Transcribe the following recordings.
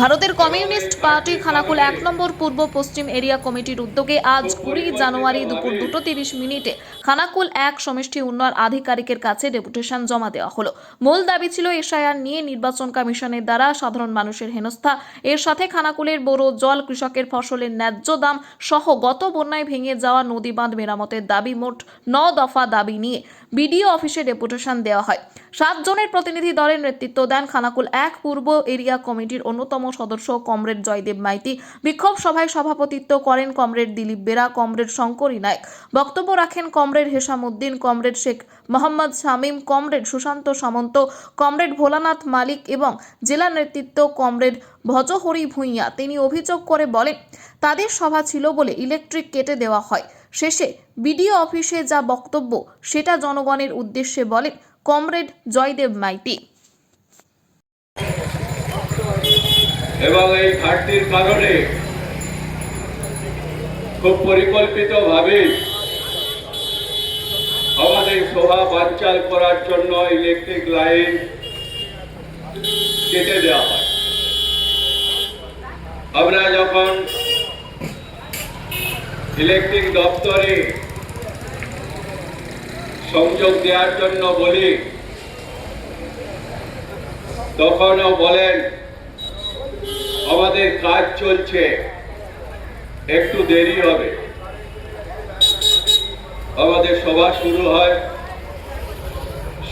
ভারতের communist party Khanakul এক নম্বর পূর্ব পশ্চিম area কমিটির উদ্যোগে আজ কুড়ি জানুয়ারি দুপুর দুটো তিরিশ মিনিটে খানাকুল এক সমষ্টি উন্নয়ন আধিকারিকের কাছে ডেপুটেশন জমা দেওয়া হলো। মূল দাবি ছিল এসআইআর নিয়ে নির্বাচন কমিশনের দ্বারা সাধারণ মানুষের হেনস্থা। এর সাথে খানাকুলের বড় জল কৃষকের ফসলের ন্যায্য দাম সহ গত বন্যায় ভেঙে যাওয়া নদী বাঁধ মেরামতের দাবি মোট ন দফা দাবি নিয়ে বিডিও অফিসে ডেপুটেশন দেওয়া হয়। সাত জনের প্রতিনিধি দলের নেতৃত্ব দেন খানাকুল এক পূর্ব এরিয়া কমিটির অন্যতম সদস্য কমরেড জয়দেব মাইতি। বিক্ষোভ সভায় সভাপতিত্ব করেন কমরেড দিলীপ বেরা, কমরেড শঙ্করী নায়ক। বক্তব্য রাখেন comrade Hesam Uddin comrade Sheikh Mohammad Shamim, comrade Sushanta Samanta, comrade Bholanath Malik এবং জেলা নেতৃত্ব কমরেড ভজহরি ভূঁইয়া। তিনি অভিযোগ করে বলেন, তাদের সভা ছিল বলে ইলেকট্রিক কেটে দেওয়া হয়। শেষে বিডিও অফিসে যা বক্তব্য সেটা জনগণের উদ্দেশ্যে বলেন কমরেড জয়দেব মাইতি। এবং এই ঘাটতির কারণে খুব পরিকল্পিতভাবে আমাদের শোভা বানচাল করার জন্য ইলেকট্রিক লাইন কেটে দেওয়া হয়। আমরা যখন ইলেকট্রিক দপ্তরে সংযোগ দেওয়ার জন্য বলি, তখনও বলেন, আমাদের কাজ চলছে, একটু দেরি হবে। আমাদের সভা শুরু হয়,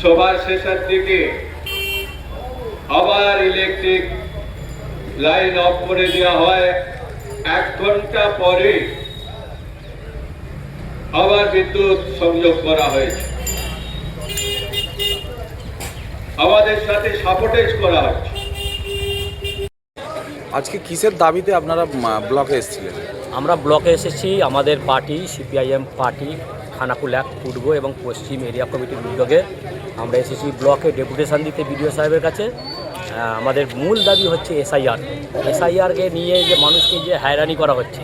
সভার শেষের দিকে আবার ইলেকট্রিক লাইন অফ করে দেওয়া হয়। এক ঘণ্টা পরে আবার বিদ্যুৎ সংযোগ করা হয়েছে। আমাদের সাথে সাপোর্টেজ করা হচ্ছে আজকে কিসের দাবিতে আপনারা ব্লকে এসেছিলেন? আমরা ব্লকে এসেছি আমাদের পার্টি সিপিআইএম পার্টি খানাকুল এক পূর্ব এবং পশ্চিম এরিয়া কমিটির উদ্যোগে আমরা এসেছি ব্লকে ডেপুটেশন দিতে বিডিও সাহেবের কাছে। আমাদের মূল দাবি হচ্ছে এসআইআর এসআইআরকে নিয়ে যে মানুষকে যে হয়রানি করা হচ্ছে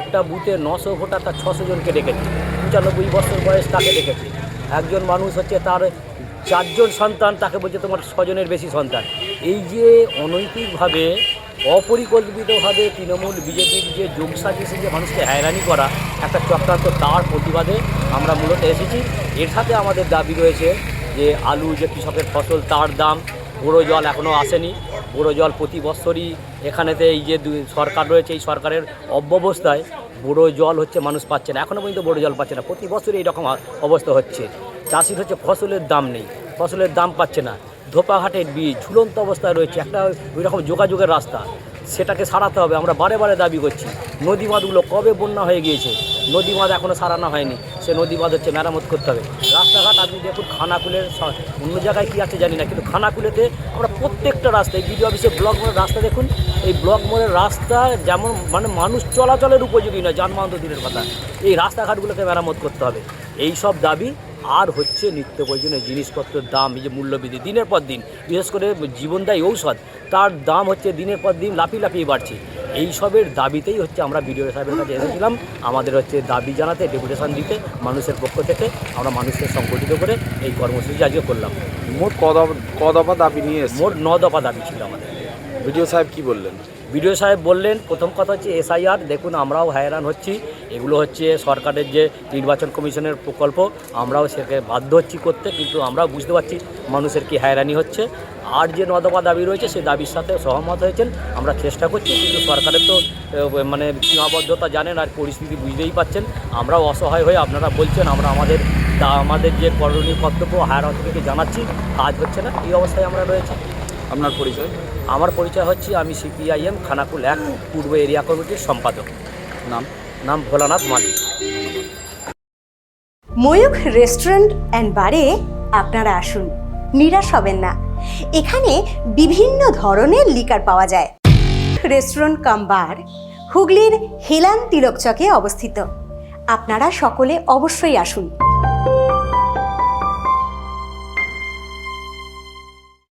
একটা বুথে নশো ভোটার তার ছশো জনকে ডেকেছে। পঁচানব্বই বছর বয়স তাকে ডেকেছে। একজন মানুষ হচ্ছে তার চারজন সন্তান, তাকে বলছে তোমার ছজনের বেশি সন্তান। এই যে অনৈতিকভাবে, অপরিকল্পিতভাবে তৃণমূল বিজেপির যে যোগ সাজিয়েছে যে মানুষকে হয়রানি করা একটা চক্রান্ত, তার প্রতিবাদে আমরা মূলত এসেছি। এর সাথে আমাদের দাবি রয়েছে যে আলু যে কৃষকের ফসল, তার দাম বড়ো জল এখনও আসেনি। বড়ো জল প্রতি বছরই এখানেতে এই যে সরকার রয়েছে, এই সরকারের অব্যবস্থায় বড়ো জল হচ্ছে মানুষ পাচ্ছে না। এখনও পর্যন্ত বড়ো জল পাচ্ছে না। প্রতি বছরই এইরকম অবস্থা হচ্ছে। চাষির হচ্ছে ফসলের দাম নেই। ফসলের দাম পাচ্ছে না। ধোপাঘাটের বীজ, ঝুলন্ত অবস্থায় রয়েছে। একটা ওই রকম যোগাযোগের রাস্তা। সেটাকে সারাতে হবে। আমরা বারে বারে দাবি করছি। নদী বাঁধগুলো কবে বন্যা হয়ে গিয়েছে? নদী বাঁধ এখনও সারানো হয়নি। সে নদী বাঁধ হচ্ছে মেরামত করতে হবে। আপনি দেখুন খানাকুলের স- অন্য জায়গায় কী আছে জানি না, কিন্তু খানাকুলেতে আমরা প্রত্যেকটা রাস্তায় বিডিও অফিসে ব্লক মোড়ের রাস্তা দেখুন, এই ব্লক মোড়ের রাস্তা যেমন মানে মানুষ চলাচলের উপযোগী নয়, যানবাহন দিনের কথা, এই রাস্তাঘাটগুলোকে মেরামত করতে হবে। এই সব দাবি আর হচ্ছে নিত্য প্রয়োজনীয় জিনিসপত্রের দাম এই যে মূল্যবৃদ্ধি দিনের পর দিন বিশেষ করে জীবনদায়ী ঔষধ তার দাম হচ্ছে দিনের পর দিন লাফিয়ে লাফিয়ে বাড়ছে। এই সবের দাবিতেই হচ্ছে আমরা বিডিও সাহেবের কাছে এসেছিলাম। আমাদের হচ্ছে দাবি জানাতে ডেপুটেশন দিতে মানুষের পক্ষ থেকে আমরা মানুষকে সংগঠিত করে এই কর্মসূচি আজকে করলাম। মোট ক দফা দাবি নিয়ে মোট ন দফা দাবি ছিল আমাদের। ভিডিও সাহেব কি বললেন? বিডিও সাহেব বললেন প্রথম কথা হচ্ছে এসআইআর দেখুন আমরাও হয়রান হচ্ছি। এগুলো হচ্ছে সরকারের যে নির্বাচন কমিশনের প্রকল্প আমরাও সেকে বাধ্য হচ্ছি করতে কিন্তু আমরাও বুঝতে পারছি মানুষের কি হয়রানি হচ্ছে। আর যে নদফা দাবি রয়েছে সেই দাবির সাথে সহমত হয়েছেন আমরা চেষ্টা করছি কিন্তু সরকারের তো মানে সীমাবদ্ধতা জানেন আর পরিস্থিতি বুঝতেই পাচ্ছেন আমরাও অসহায় হয়ে আপনারা বলছেন আমরা আমাদের আমাদের যে করণীয় কর্তব্য হায়ার অথরিটিকে জানাচ্ছি কাজ হচ্ছে না এই অবস্থায় আমরা রয়েছি। আপনার পরিচয়? আমার পরিচয় হচ্ছে আমি সিপিআইএম খানাকুল এক পূর্ব এরিয়া কমিটির সম্পাদক। নাম? নাম ভোলানাথ মালিক। ময়ূখ রেস্টুরেন্ট অ্যান্ড বারে আপনারা আসুন। নিরাশ হবেন না। এখানে বিভিন্ন ধরনের লিকার পাওয়া যায়। রেস্টুরেন্ট কাম বার হুগলির হেলান তিলকচকে অবস্থিত। আপনারা সকলে অবশ্যই আসুন।